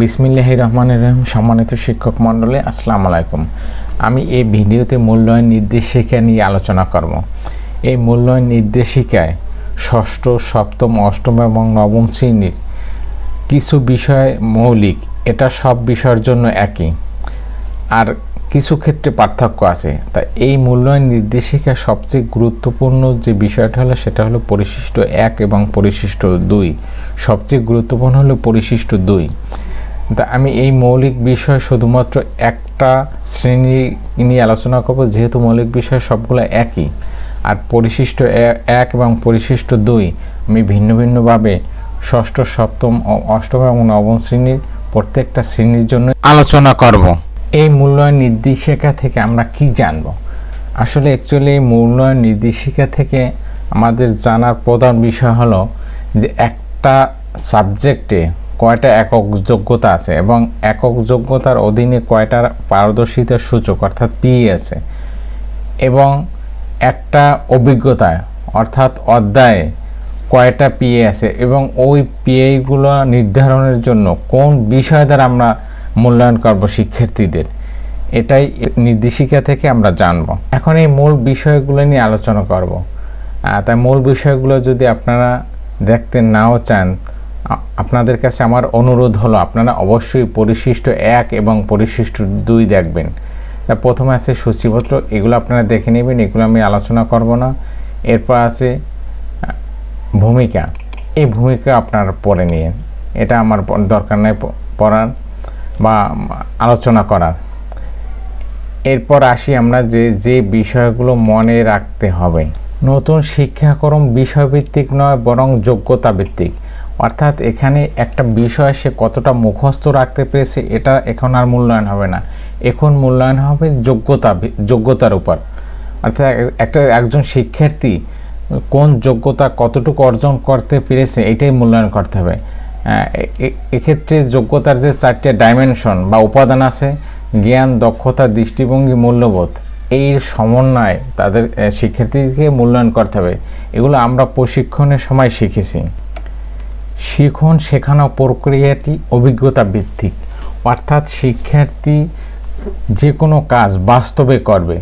বিসমিল্লাহ রহমানের রহিম, সম্মানিত শিক্ষক মণ্ডলী, আসসালামু আলাইকুম। আমি এই ভিডিওতে মূল্যায়ন নির্দেশিকা নিয়ে আলোচনা করব। এই মূল্যায়ন নির্দেশিকায় ষষ্ঠ, সপ্তম, অষ্টম এবং নবম শ্রেণির কিছু বিষয় মৌলিক, এটা সব বিষয়ের জন্য একই, আর কিছু ক্ষেত্রে পার্থক্য আছে। তা এই মূল্যায়ন নির্দেশিকা সবচেয়ে গুরুত্বপূর্ণ যে বিষয়টা হলো, সেটা হলো পরিশিষ্ট এক এবং পরিশিষ্ট দুই। সবচেয়ে গুরুত্বপূর্ণ হলো পরিশিষ্ট দুই। তা আমি এই মৌলিক বিষয় শুধুমাত্র একটা শ্রেণি নিয়ে আলোচনা করব, যেহেতু মৌলিক বিষয় সবগুলো একই। আর পরিশিষ্ট এক এবং পরিশিষ্ট দুই আমি ভিন্ন ভিন্নভাবে ষষ্ঠ, সপ্তম অষ্টম এবং নবম শ্রেণির প্রত্যেকটা শ্রেণির জন্য আলোচনা করব। এই মূল্যায়ন নির্দেশিকা থেকে আমরা কি জানব? আসলে অ্যাকচুয়ালি এই মূল্যায়ন নির্দেশিকা থেকে আমাদের জানার প্রধান বিষয় হলো যে একটা সাবজেক্টে কয়টা একক যোগ্যতা আছে এবং একক যোগ্যতার অধীনে কয়টা পারদর্শিতার সূচক, অর্থাৎ পিই আছে। এবং একটা অভিজ্ঞতা, অর্থাৎ অধ্যায়ে কয়টা পিএ আছে এবং ওই পিএগুলো নির্ধারণের জন্য কোন বিষয় দ্বারা আমরা মূল্যায়ন করব শিক্ষার্থীদের, এটাই নির্দেশিকা থেকে আমরা জানব। এখন এই মূল বিষয়গুলো নিয়ে আলোচনা করব। তাই মূল বিষয়গুলো যদি আপনারা দেখতে নাও চান আপনাদের কাছে আমার অনুরোধ হলো, আপনারা অবশ্যই পরিশিষ্ট এক এবং পরিশিষ্ট দুই দেখবেন। তা প্রথমে আছে সূচিপত্র, এগুলো আপনারা দেখে নেবেন, এগুলো আমি আলোচনা করব না। এরপর আছে ভূমিকা। এই ভূমিকা আপনারা পড়ে নিয়ে, এটা আমার দরকার নেই পড়ার বা আলোচনা করার। এরপর আসি আমরা যে যে বিষয়গুলো মনে রাখতে হবে। নতুন শিক্ষাক্রম বিষয়ভিত্তিক নয়, বরং যোগ্যতা ভিত্তিক অর্থাৎ এখানে একটা বিষয় সে কতটা মুখস্থ রাখতে পেরেছে, এটা এখন আর মূল্যায়ন হবে না। এখন মূল্যায়ন হবে যোগ্যতা যোগ্যতার উপর। অর্থাৎ এক- একটা, একজন শিক্ষার্থী কোন যোগ্যতা কতটুকু অর্জন করতে পেরেছে, এটাই মূল্যায়ন করতে হবে। এক্ষেত্রে যোগ্যতার যে চারটে ডাইমেনশন বা উপাদান আছে, জ্ঞান, দক্ষতা, দৃষ্টিভঙ্গি, মূল্যবোধ এই সমন্বয় তাদের শিক্ষার্থীকে মূল্যায়ন করতে হবে। এগুলো আমরা প্রশিক্ষণের সময় শিখেছি। শিখন শেখানো প্রক্রিয়াটি অভিজ্ঞতা ভিত্তিক। অর্থাৎ শিক্ষার্থী যে কোনো কাজ বাস্তবে করবে।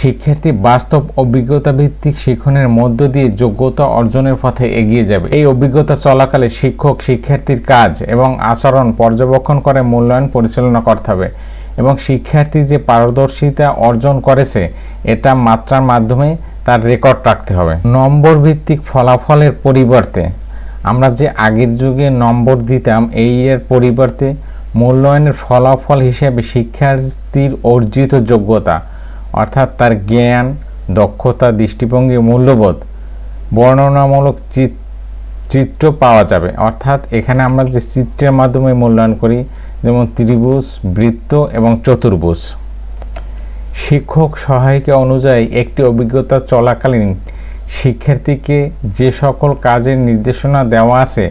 শিক্ষার্থী বাস্তব অভিজ্ঞতা ভিত্তিক শিক্ষণের মধ্য দিয়ে যোগ্যতা অর্জনের পথে এগিয়ে যাবে। এই অভিজ্ঞতা চলাকালে শিক্ষক, শিক্ষার্থীর কাজ এবং আচরণ পর্যবেক্ষণ করে, মূল্যায়ন পরিচালনা করতে হবে এবং শিক্ষার্থী যে পারদর্শিতা অর্জন করেছে, এটা মাত্রার মাধ্যমে তার রেকর্ড রাখতে হবে। নম্বর ভিত্তিক ফলাফলের পরিবর্তে আমরা যে আগের যুগে নম্বর দিতাম, এই এর পরিবর্তে মূল্যায়নের ফলাফল হিসেবে শিক্ষার্থীর অর্জিত যোগ্যতা, অর্থাৎ তার জ্ঞান, দক্ষতা, দৃষ্টিভঙ্গি, মূল্যবোধ, বর্ণনামূলক চিত- চিত্র পাওয়া যাবে। অর্থাৎ এখানে আমরা যে চিত্রের মাধ্যমে মূল্যায়ন করি, যেমন ত্রিভুজ, বৃত্ত এবং চতুর্ভুজ। শিক্ষক সহায়িকা অনুযায়ী একটি অভিজ্ঞতা চলাকালীন শিক্ষার্থীকে যে সকল কাজের নির্দেশনা দেওয়া আছে,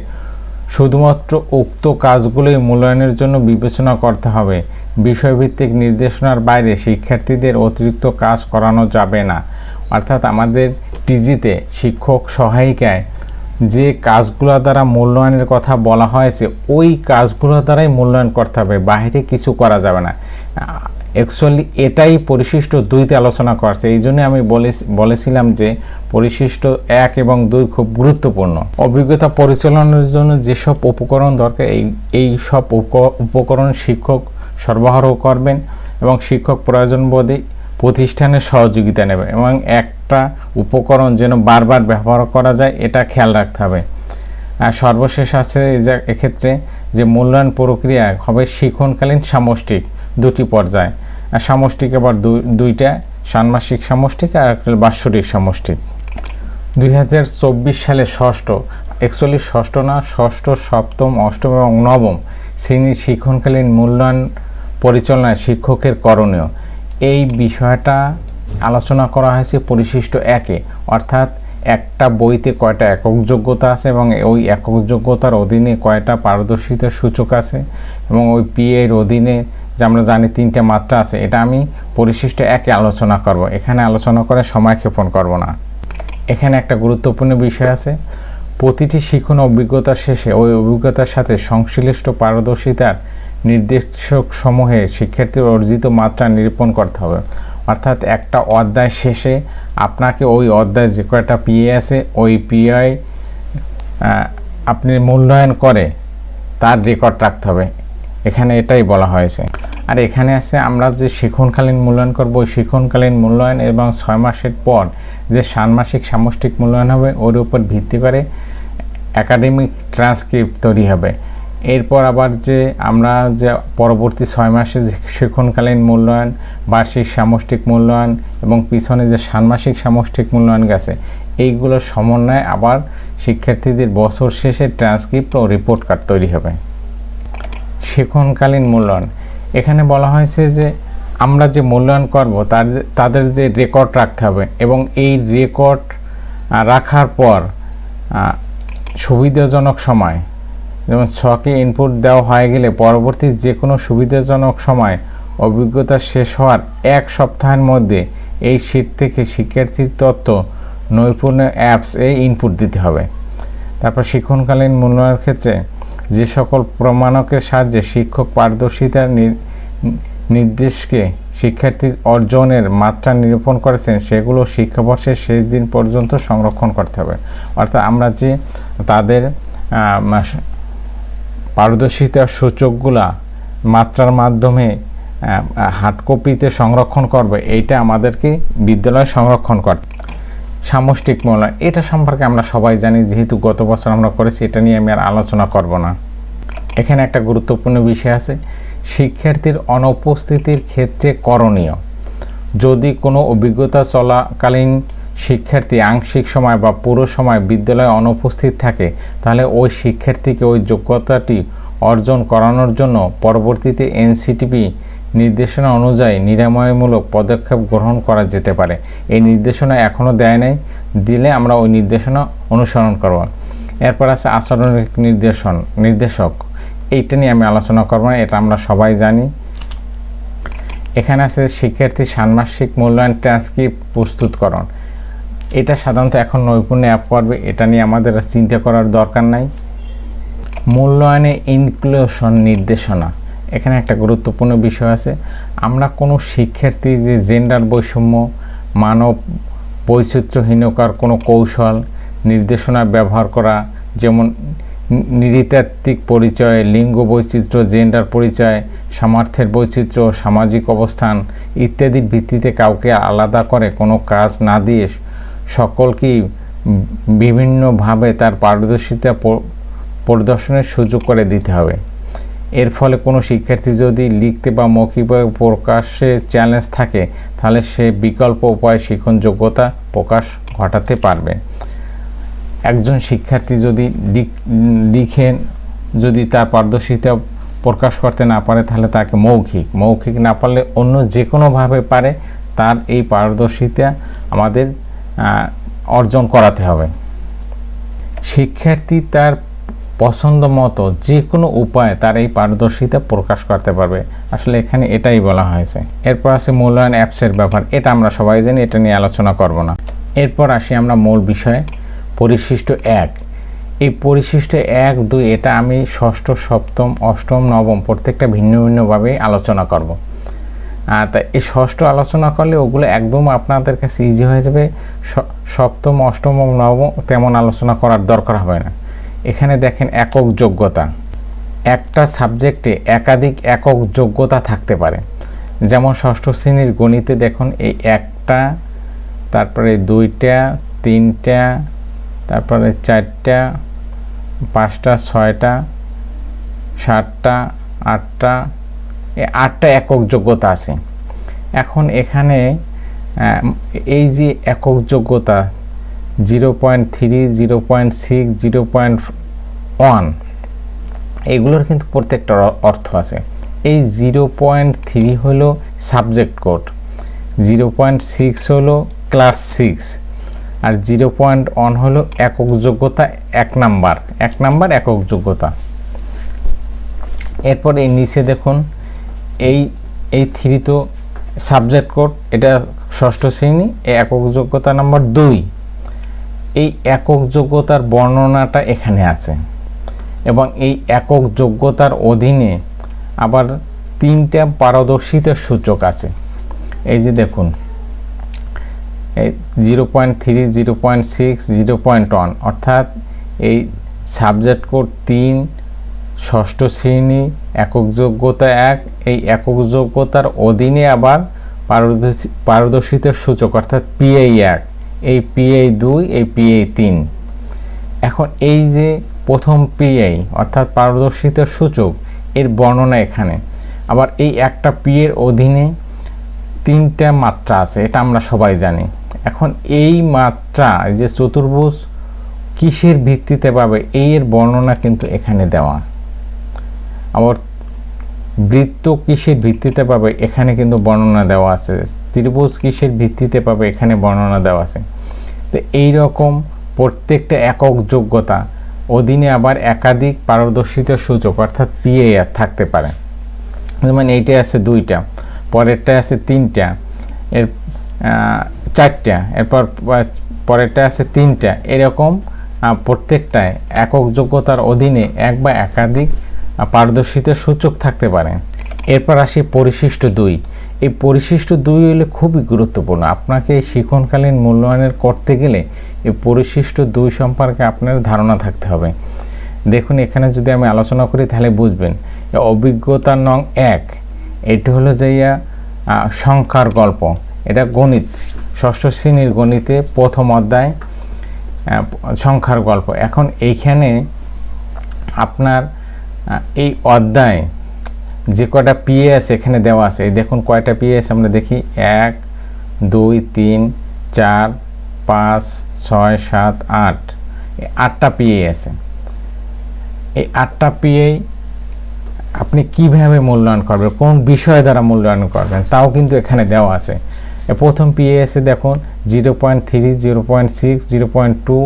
শুধুমাত্র উক্ত কাজগুলোই মূল্যায়নের জন্য বিবেচনা করতে হবে। বিষয়ভিত্তিক নির্দেশনার বাইরে শিক্ষার্থীদের অতিরিক্ত কাজ করানো যাবে না। অর্থাৎ আমাদের টিজিতে শিক্ষক সহায়িকায় যে কাজগুলো দ্বারা মূল্যায়নের কথা বলা হয়েছে, ওই কাজগুলো দ্বারাই মূল্যায়ন করতে হবে। বাইরে কিছু করা যাবে না। অ্যাকচুয়ালি এটাই পরিশিষ্ট দুইতে আলোচনা করছে। এই জন্য আমি বলেছিলাম যে পরিশিষ্ট এক এবং দুই খুব গুরুত্বপূর্ণ। অভিজ্ঞতা পরিচালনার জন্য যেসব উপকরণ দরকার, এই এই সব উপ- উপকরণ শিক্ষক সরবরাহ করবেন এবং শিক্ষক প্রয়োজন বোধে প্রতিষ্ঠানের সহযোগিতা নেবে এবং একটা উপকরণ যেন বারবার ব্যবহার করা যায়, এটা খেয়াল রাখতে হবে। আর সর্বশেষ আছে এক্ষেত্রে যে মূল্যায়ন প্রক্রিয়া হবে শিক্ষণকালীন সামষ্টিক দুটি পর্যায়। সামষ্টিক আবার দুই- দুইটা, ষান্মাসিক সামষ্টিক আর একটা বাৎসরিক সামষ্টিক। দুই হাজার চব্বিশ সালে ষষ্ঠ একচল্লিশ ষষ্ঠ না, ষষ্ঠ, সপ্তম, অষ্টম এবং নবম শ্রেণির শিক্ষণকালীন মূল্যায়ন পরিচালনায় শিক্ষকের করণীয়। এই বিষয়টা আলোচনা করা হয়েছে পরিশিষ্ট একে, অর্থাৎ একটা বইতে কয়টা একক যোগ্যতা আছে এবং ওই একক যোগ্যতার অধীনে কয়টা পারদর্শিতার সূচক আছে এবং ওই পিএর অধীনে যে আমরা জানি তিনটে মাত্রা আছে, এটা আমি পরিশিষ্ট একে আলোচনা করব। এখানে আলোচনা করে সময় ক্ষেপণ করব না। এখানে একটা গুরুত্বপূর্ণ বিষয় আছে। প্রতিটি শিখন অভিজ্ঞতার শেষে ওই অভিজ্ঞতার সাথে সংশ্লিষ্ট পারদর্শিতার নির্দেশক সমূহে শিক্ষার্থীর অর্জিত মাত্রা নিরূপণ করতে হবে। অর্থাৎ একটা অধ্যায় শেষে আপনাকে ওই অধ্যায় যে কয়টা পিএ আছে, ওই পিআই আপনি মূল্যায়ন করে তার রেকর্ড রাখতে হবে। এখানে এটাই বলা হয়েছে। আর এখানে আছে, আমরা যে শিক্ষণকালীন মূল্যায়ন করব শিক্ষণকালীন মূল্যায়ন এবং ছয় মাসের পর যে ষান্মাসিক সামষ্টিক মূল্যায়ন হবে, ওর উপর ভিত্তি করে একাডেমিক ট্রান্সক্রিপ্ট তৈরি হবে। এরপর আবার যে আমরা যে পরবর্তী ছয় মাসে যে শিক্ষণকালীন মূল্যায়ন, বার্ষিক সামষ্টিক মূল্যায়ন এবং পিছনে যে ষান্মাসিক সামষ্টিক মূল্যায়ন গেছে এইগুলোর সমন্বয়ে আবার শিক্ষার্থীদের বছর শেষে ট্রান্সক্রিপ্ট ও রিপোর্ট কার্ড তৈরি হবে। শিক্ষণকালীন মূল্যায়ন। এখানে বলা হয়েছে যে আমরা যে মূল্যায়ন করব, তার তাদের যে রেকর্ড রাখতে হবে এবং এই রেকর্ড রাখার পর সুবিধাজনক সময় যেমন ছকে ইনপুট দেওয়া হয়ে গেলে পরবর্তী যে কোনো সুবিধাজনক সময় অভিজ্ঞতা শেষ হওয়ার এক সপ্তাহের মধ্যে এই শীট থেকে শিক্ষার্থীর তথ্য নৈপুণ্য অ্যাপস এ ইনপুট দিতে হবে। তারপর শিক্ষণকালীন মূল্যায়নের ক্ষেত্রে যে সকল প্রমাণকের সাহায্যে শিক্ষক পারদর্শিতার নির্দেশকে শিক্ষার্থীর অর্জনের মাত্রা নিরূপণ করেছেন, সেগুলো শিক্ষাবর্ষের শেষ দিন পর্যন্ত সংরক্ষণ করতে হবে। অর্থাৎ আমরা যে তাদের পারদর্শিতার সূচকগুলা মাত্রার মাধ্যমে হার্ড কপিতে সংরক্ষণ করবে, এইটা আমাদেরকে বিদ্যালয়ে সংরক্ষণ করতে সামষ্টিক মূল্যায়ন এটা সম্পর্কে আমরা সবাই জানি, যেহেতু গত বছর আমরা করেছি, এটা নিয়ে আমি আর আলোচনা করব না। এখানে একটা গুরুত্বপূর্ণ বিষয় আছে, শিক্ষার্থীর অনুপস্থিতির ক্ষেত্রে করণীয়। যদি কোনো অভিজ্ঞতা চলাকালীন শিক্ষার্থী আংশিক সময় বা পুরো সময় বিদ্যালয়ে অনুপস্থিত থাকে, তাহলে ওই শিক্ষার্থীকে ওই যোগ্যতাটি অর্জন করানোর জন্য পরবর্তীতে এনসিটিপি নির্দেশনা অনুযায়ী নিরাময়মূলক পদক্ষেপ গ্রহণ করা যেতে পারে। এই নির্দেশনা এখনও দেয় নাই, দিলে আমরা ওই নির্দেশনা অনুসরণ করব। এরপর আছে আচরণিক নির্দেশন, নির্দেশক। এইটা নিয়ে আমি আলোচনা করব না এটা আমরা সবাই জানি। এখানে আছে শিক্ষার্থী ষান্মাসিক মূল্যায়ন ট্রান্সক্রিপ্ট প্রস্তুতকরণ। এটা সাধারণত এখন নৈপুণ্য অ্যাপ করবে, এটা নিয়ে আমাদের চিন্তা করার দরকার নাই। মূল্যায়নে ইনক্লুশন নির্দেশনা, এখানে একটা গুরুত্বপূর্ণ বিষয় আছে। আমরা কোনো শিক্ষার্থী যে জেন্ডার বৈষম্য, মানব বৈচিত্র্যহীনকার কোনো কৌশল, নির্দেশনা ব্যবহার করা, যেমন নৃতাত্ত্বিক পরিচয়, লিঙ্গ বৈচিত্র্য জেন্ডার পরিচয়, সামর্থ্যের বৈচিত্র্য, সামাজিক অবস্থান ইত্যাদির ভিত্তিতে কাউকে আলাদা করে কোনো কাজ না দিয়ে সকলকেই বিভিন্নভাবে তার পারদর্শিতা প্রদর্শনের সুযোগ করে দিতে হবে। এর ফলে কোনো শিক্ষার্থী যদি লিখতে বা মৌখিকভাবে প্রকাশে চ্যালেঞ্জ থাকে, তাহলে সে বিকল্প উপায়ে শিক্ষণ যোগ্যতা প্রকাশ ঘটাতে পারবে। একজন শিক্ষার্থী যদি লিখে যদি তার পারদর্শিতা প্রকাশ করতে না পারে, তাহলে তাকে মৌখিক। মৌখিক না পারলে অন্য যে কোনোভাবে পারে, তার এই পারদর্শিতা আমাদের অর্জন করাতে হবে। শিক্ষার্থী তার পছন্দ মতো যে কোনো উপায়ে তার এই পারদর্শিতা প্রকাশ করতে পারবে। আসলে এখানে এটাই বলা হয়েছে। এরপর আছে মূল্যায়ন অ্যাপসের ব্যাপার এটা আমরা সবাই জানি, এটা নিয়ে আলোচনা করব না। এরপর আসি আমরা মূল বিষয়ে, পরিশিষ্ট এক। এই পরিশিষ্ট এক, দুই, এটা আমি ষষ্ঠ, সপ্তম, অষ্টম, নবম প্রত্যেকটা ভিন্ন ভিন্নভাবে আলোচনা করব। তা এই ষষ্ঠ আলোচনা করলে ওগুলো একদম আপনাদের কাছে ইজি হয়ে যাবে। সপ্তম, অষ্টম, নবম তেমন আলোচনা করার দরকার হবে না। এখানে দেখেন একক যোগ্যতা। একটা সাবজেক্টে একাধিক একক যোগ্যতা থাকতে পারে। যেমন ষষ্ঠ শ্রেণির গণিতে দেখুন, এই একটা, তারপরে দুইটা, তিনটা, তারপরে চারটা, পাঁচটা, ছয়টা, সাতটা, আটটা আটটা একক যোগ্যতা আছে। এখন এখানে এই যে একক যোগ্যতা, zero point three, zero point six, zero point one, এগুলোর কিন্তু প্রত্যেকটা অর্থ আছে। এই জিরো পয়েন্ট থ্রি হলো subject code, zero point six হলো ক্লাস সিক্স, আর জিরো পয়েন্ট ওয়ান হলো একক যোগ্যতা, এক নাম্বার এক নাম্বার একক যোগ্যতা। এরপর এই নিচে দেখুন এই এই থ্রি তো সাবজেক্ট কোড এটা ষষ্ঠ শ্রেণি একক যোগ্যতা নাম্বার দুই। এই একক যোগ্যতার বর্ণনাটা এখানে আছে। এবং এই একক যোগ্যতার অধীনে আবার তিনটা পারদর্শিতার সূচক আছে। এই যে দেখুন, এই zero point three zero point six zero point one অর্থাৎ এই সাবজেক্ট কোড তিন ষষ্ঠ শ্রেণি, একক যোগ্যতা এক। এই একক যোগ্যতার অধীনে আবার পারদর্শী পারদর্শিতার সূচক, অর্থাৎ পিএই এক। এই পিএই দুই, এই পিএই তিন। এখন এই যে প্রথম পিএই, অর্থাৎ পারদর্শিতার সূচক, এর বর্ণনা এখানে। আবার এই একটা পি এর অধীনে তিনটা মাত্রা আছে, এটা আমরা সবাই জানি। এখন এই মাত্রা যে চতুর্ভুজ কিসের ভিত্তিতে পাবে এর বর্ণনা কিন্তু এখানে দেওয়া। আবার বৃত্ত কিসের ভিত্তিতে পাবে? এখানে কিন্তু বর্ণনা দেওয়া আছে। ত্রিভুজ কিসের ভিত্তিতে পাবে? এখানে বর্ণনা দেওয়া আছে। তো এই রকম প্রত্যেকটা একক যোগ্যতা, অধীনে আবার একাধিক পারদর্শিতার সূচক, অর্থাৎ পিএ থাকতে পারে। যেমন এইটা আছে দুইটা। পরেরটা আছে তিনটা। এর চারটা। এরপর পরেরটা আছে তিনটা। এরকম প্রত্যেকটায় একক যোগ্যতার অধীনে এক বা একাধিক পারদর্শিতার সূচক থাকতে পারে। এরপর আসি পরিশিষ্ট দুই। এই পরিশিষ্ট দুই হলে খুবই গুরুত্বপূর্ণ। আপনাকে শিক্ষণকালীন মূল্যায়নের করতে গেলে এই পরিশিষ্ট দুই সম্পর্কে আপনার ধারণা থাকতে হবে। দেখুন, এখানে যদি আমি আলোচনা করি, তাহলে বুঝবেন অভিজ্ঞতা নং এক, এটি হলো যাইয়া সংখ্যার গল্প। এটা গণিত, ষষ্ঠ শ্রেণির গণিতে প্রথম অধ্যায় সংখ্যার গল্প। এখন এইখানে আপনার এই অধ্যায় যে কয়টা পিএস এখানে দেওয়া আছে দেখুন কয়টা পিএস আমরা দেখি এক, দুই, তিন, চার, পাঁচ, ছয়, সাত, আট। আটটা পিএ আছে এই আটটা পিএ আপনি কীভাবে মূল্যায়ন করবেন, কোন বিষয় দ্বারা মূল্যায়ন করবেন, তাও কিন্তু এখানে দেওয়া আছে। প্রথম পিএসে দেখুন zero point three zero point six zero point two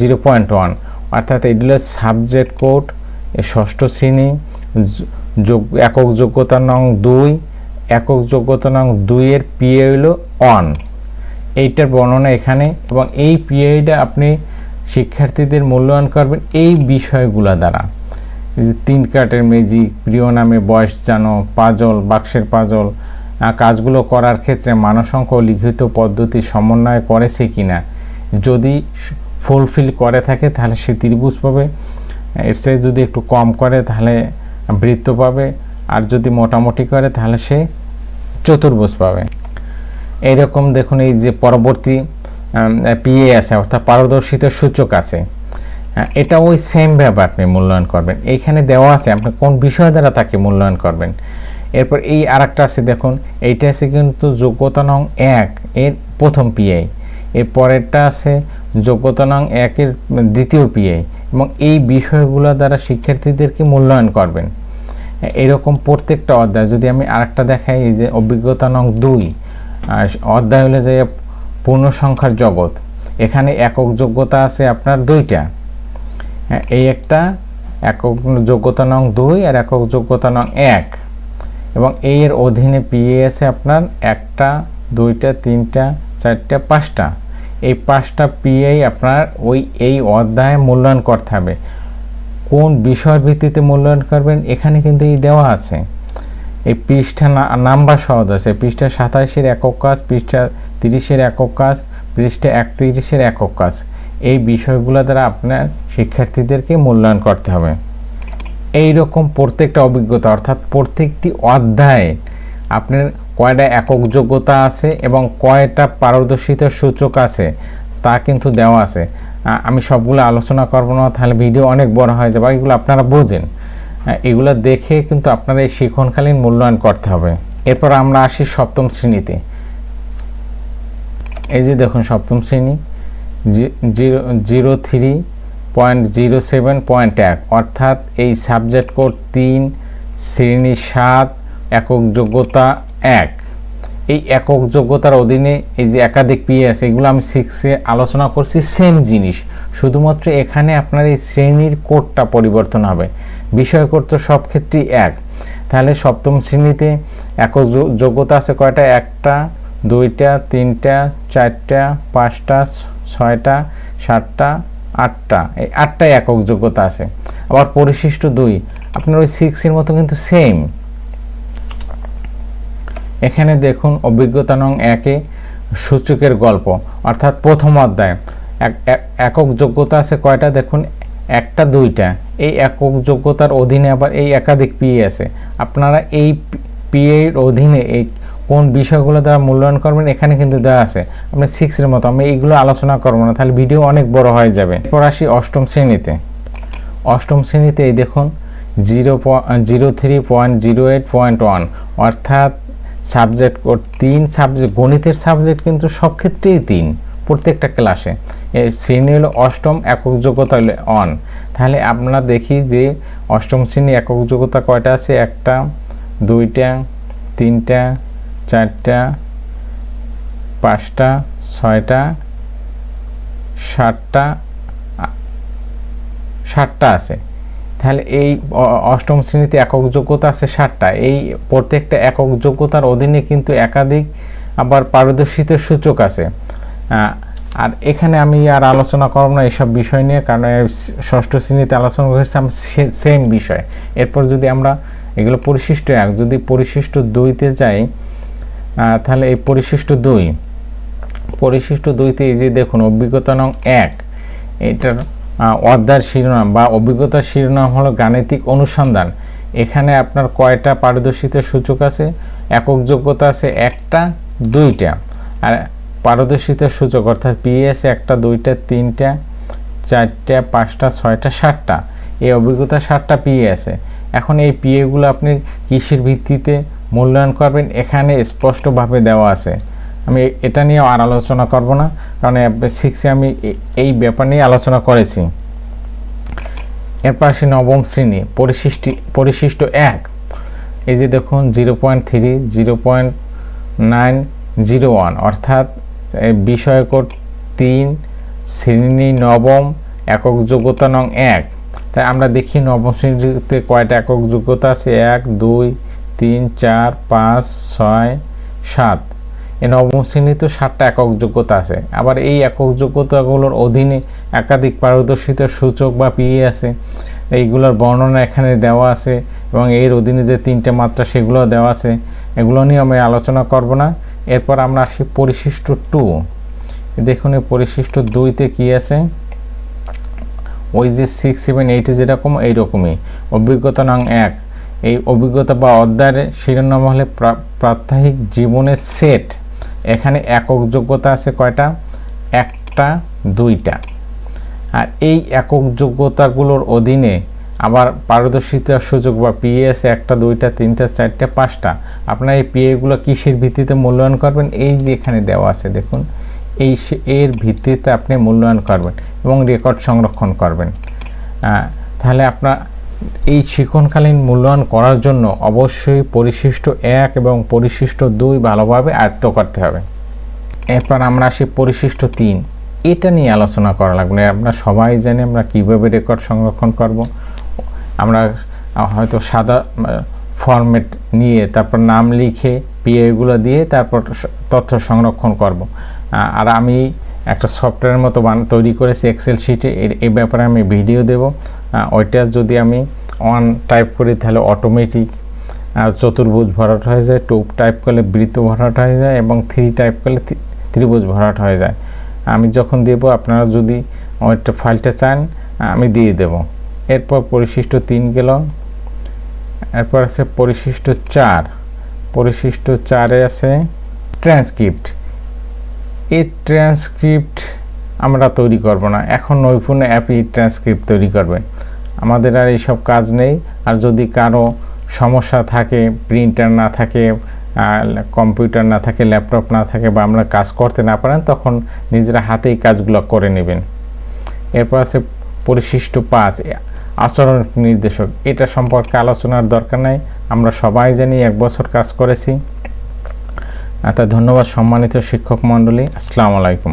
zero point one অর্থাৎ এগুলো সাবজেক্ট কোড ষষ্ঠ শ্রেণি, যোগ, একক যোগ্যতা নং দুই, একক যোগ্যতা নং দুইয়ের পিএ হইল অন এইটার বর্ণনা এখানে এবং এই পিএইটা আপনি শিক্ষার্থীদের মূল্যায়ন করবেন এই বিষয়গুলো দ্বারা। তিন কাটের মেজিক প্রিয় নামে বয়স জানো পাজল, বাক্সের পাজল কাজগুলো করার ক্ষেত্রে মানসংখ্য লিখিত পদ্ধতি সমন্বয় করেছে কিনা। যদি ফুলফিল করে থাকে তাহলে সে ত্রিভুজ পাবে। এর চেয়ে যদি একটু কম করে, তাহলে বৃত্ত পাবে। আর যদি মোটামুটি করে, তাহলে সে চতুর্ভুজ পাবে। এইরকম দেখুন, এই যে পরবর্তী পিএ আছে, অর্থাৎ পারদর্শিত সূচক আছে। এটা ওই সেম সেমভাবে আপনি মূল্যায়ন করবেন। এইখানে দেওয়া আছে, আপনি কোন বিষয় দ্বারা তাকে মূল্যায়ন করবেন। এরপর এই আর একটা আছে, দেখুন, এইটা আছে কিন্তু যোগ্যতা নং এক, এর প্রথম পিআই এর পরেরটা আছে যোগ্যতা নং একের দ্বিতীয় পিআই এবং এই বিষয়গুলো দ্বারা শিক্ষার্থীদেরকে মূল্যায়ন করবেন? এরকম প্রত্যেকটা অধ্যায়, যদি আমি আরেকটা দেখাই, এই যে অভিজ্ঞতা নং দুই অধ্যায় হলে যে পূর্ণ সংখ্যার জগৎ। এখানে একক যোগ্যতা আছে আপনার দুইটা। এই একটা একক যোগ্যতা নং দুই আর একক যোগ্যতা নং এক। এবং এর অধীনে পিএ আছে আপনার একটা, দুইটা, তিনটা, চারটা, পাঁচটা। এই পাঁচটা পিএই আপনার ওই, এই অধ্যায়ে মূল্যায়ন করতে হবে। কোন বিষয়ের ভিত্তিতে মূল্যায়ন করবেন, এখানে কিন্তু এই দেওয়া আছে। এই পৃষ্ঠা নাম্বার সহজ আছে। পৃষ্ঠা সাতাশের একক কাজ, পৃষ্ঠা তিরিশের একক কাজ, পৃষ্ঠা একত্রিশের একক কাজ। এই বিষয়গুলো দ্বারা আপনার শিক্ষার্থীদেরকে মূল্যায়ন করতে হবে। এই রকম প্রত্যেকটা অভিজ্ঞতা, অর্থাৎ প্রত্যেকটি অধ্যায়ে আপনার কয়টা একক যোগ্যতা আছে এবং কয়টা পারদর্শিতার সূচক আছে, তা কিন্তু দেওয়া আছে। আমি সবগুলো আলোচনা করব না, তাহলে ভিডিও অনেক বড় হয়ে যাবে। এগুলো আপনারা বোঝেন। এগুলো দেখে কিন্তু আপনারা এই শিক্ষণকালীন মূল্যায়ন করতে হবে। এরপর আমরা আসি সপ্তম শ্রেণীতে। এই যে দেখুন সপ্তম শ্রেণি zero zero three point zero seven point এক। অর্থাৎ এই সাবজেক্ট কোড তিন, শ্রেণি সাত, একক যোগ্যতা এক। এই একক যোগ্যতার অধীনে এই যে একাধিক পিএস এগুলো আমি সিক্সে আলোচনা করছি সেম জিনিস। শুধুমাত্র এখানে আপনার এই শ্রেণির কোডটা পরিবর্তন হবে। বিষয় তো সব ক্ষেত্রেই এক। তাহলে সপ্তম শ্রেণীতে একক যোগ্যতা আছে কয়টা? একটা, দুইটা, তিনটা, চারটা, পাঁচটা, ছয়টা, সাতটা, আটটা। এই আটটাই একক যোগ্যতা আছে। আবার পরিশিষ্ট দুই। আপনার ওই সিক্সের মতো কিন্তু সেম এখানে দেখুন অভিজ্ঞতা নং একে সূচকের গল্প, অর্থাৎ প্রথম অধ্যায়। এক- এক- একক যোগ্যতা আছে কয়টা? দেখুন, একটা, দুইটা। এই একক যোগ্যতার অধীনে আবার এই একাধিক পিএ আছে। আপনারা এই পিএ এর অধীনে এই কোন বিষয়গুলো দ্বারা মূল্যায়ন করবেন, এখানে কিন্তু দেওয়া আছে। আপনি সিক্সের মতো, আমি এইগুলো আলোচনা করব না, তাহলে ভিডিও অনেক বড় হয়ে যাবে। এরপর আসি অষ্টম শ্রেণীতে। অষ্টম শ্রেণীতে এই দেখুন zero zero three point zero eight point one অর্থাৎ সাবজেক্ট তিন সাবজেক্ট, গণিতের সাবজেক্ট কিন্তু সব ক্ষেত্রেই তিন, প্রত্যেকটা ক্লাসে। শ্রেণি হলো অষ্টম, একক যোগ্যতা হলো অন। তাহলে আমরা দেখি যে অষ্টম শ্রেণি একক যোগ্যতা কয়টা আছে? একটা, দুইটা, তিনটা, চারটা, পাঁচটা, ছয়টা, সাতটা ষাটটা আছে। তাহলে এই অষ্টম শ্রেণীতে একক যোগ্যতা আছে ষাটটা। এই প্রত্যেকটা একক যোগ্যতার অধীনে কিন্তু একাধিক আবার পারদর্শিতার সূচক আছে। আর এখানে আমি আর আলোচনা করব না এসব বিষয় নিয়ে, কারণ ষষ্ঠ শ্রেণীতে আলোচনা করেছি আমি সেম বিষয়। এরপর যদি আমরা এগুলো পরিশিষ্ট এক, যদি পরিশিষ্ট দুইতে যাই তাহলে এই পরিশিষ্ট দুই। পরিশিষ্ট দুইতে এই যে দেখুন, অভিজ্ঞতা নং এক, এটার অধ্যায়ের শিরোনাম বা অভিজ্ঞতার শিরোনাম হলো গাণিতিক অনুসন্ধান। এখানে আপনার কয়টা পারদর্শিতার সূচক আছে? একক যোগ্যতা আছে একটা, দুইটা। আর পারদর্শিতার সূচক, অর্থাৎ পিএস একটা, দুইটা, তিনটা, চারটা, পাঁচটা, ছয়টা, সাতটা। এই অভিজ্ঞতা সাতটা পিএ আছে। এখন এই পিএগুলো আপনি কৃষির ভিত্তিতে মূল্যায়ন করবেন? এখানে স্পষ্টভাবে দেওয়া আছে। আমি এটা নিয়ে আর আলোচনা করব না, কারণ সিক্সে আমি এই ব্যাপার নিয়ে আলোচনা করেছি। এরপর আসি নবম শ্রেণি, পরিশিষ্টি, পরিশিষ্ট এক। এই যে দেখুন, zero point three, zero point nine, zero one, অর্থাৎ এই বিষয়কোড তিন, শ্রেণি নবম, একক যোগ্যতা নং এক। তাই আমরা দেখি নবম শ্রেণীতে কয়টা একক যোগ্যতা আছে? এক, দুই, তিন, চার, পাঁচ, ছয়, সাত। এই নবম শ্রেণীতে সাতটা একক যোগ্যতা আছে। আবার এই একক যোগ্যতাগুলোর অধীনে একাধিক পারদর্শিতার সূচক বা পিএ আছে। এইগুলোর বর্ণনা এখানে দেওয়া আছে এবং এর অধীনে যে তিনটে মাত্রা সেগুলো দেওয়া আছে, এগুলো নিয়ে আমি আলোচনা করব না। এরপর আমরা আসি পরিশিষ্ট টু। দেখুন এই পরিশিষ্ট দুইতে কি আছে? ওই যে সিক্স সেভেন এইটে যেরকম এইরকমই। অভিজ্ঞতা নং এক। এই অভিজ্ঞতা বা অধ্যায়ের শিরোনাম হলে প্রা- প্রাত্যহিক জীবনের সেট এখানে একক যোগ্যতা আছে কয়টা? একটা, দুইটা। আর এই একক যোগ্যতাগুলোর অধীনে আবার পারদর্শিতার সুযোগ বা পিএস একটা, দুইটা, তিনটা, চারটা, পাঁচটা। আপনার এই পিএগুলো কিসের ভিত্তিতে মূল্যায়ন করবেন? এই যে এখানে দেওয়া আছে, দেখুন। এই এর ভিত্তিতে আপনি মূল্যায়ন করবেন এবং রেকর্ড সংরক্ষণ করবেন। তাহলে আপনার এই শিক্ষণকালীন মূল্যায়ন করার জন্য অবশ্যই পরিশিষ্ট এক এবং পরিশিষ্ট দুই ভালোভাবে আয়ত্ত করতে হবে। এরপর আমরা আসি পরিশিষ্ট তিন। এটা নিয়ে আলোচনা করা লাগবে। আমরা সবাই জানি আমরা কীভাবে রেকর্ড সংরক্ষণ করব। আমরা হয়তো সাদা ফরম্যাট নিয়ে তারপর নাম লিখে পিএগুলো দিয়ে তারপর তথ্য সংরক্ষণ করব। আর আমি একটা সফটওয়্যারের মতো বান, তৈরি করেছি এক্সেল শিটে এ। ব্যাপারে আমি ভিডিও দেব। ওইটা যদি আমি অন টাইপ করি তাহলে অটোমেটিক চতুর্ভুজ ভরাট হয়ে যায় টু টাইপ করলে বৃত্ত ভরাট হয়ে যায় এবং থ্রি টাইপ করলে ত্রি- ত্রিভুজ ভরাট হয়ে যায়। আমি যখন দেব, আপনারা যদি ওইটা ফাইলটা চান, আমি দিয়ে দেব। এরপর পরিশিষ্ট তিন গেল এরপর আছে পরিশিষ্ট চার। পরিশিষ্ট চারে আছে ট্রান্সক্রিপ্ট এই ট্রান্সক্রিপ্ট আমরা তৈরি করব না। এখন নৈপুণ্য অ্যাপই ট্রান্সক্রিপ্ট তৈরি করবে। আমাদের আর এইসব কাজ নেই। আর যদি কারও সমস্যা থাকে প্রিন্টার না থাকে কম্পিউটার না থাকে ল্যাপটপ না থাকে বা আমরা কাজ করতে না পারেন, তখন নিজেরা হাতেই কাজগুলো করে নেবেন। এরপর আছে পরিশিষ্ট পাঁচ, আচরণ নির্দেশক। এটা সম্পর্কে আলোচনার দরকার নাই। আমরা সবাই জানি এক বছর কাজ করেছি। তা ধন্যবাদ সম্মানিত শিক্ষক মণ্ডলী। আসসালামু আলাইকুম।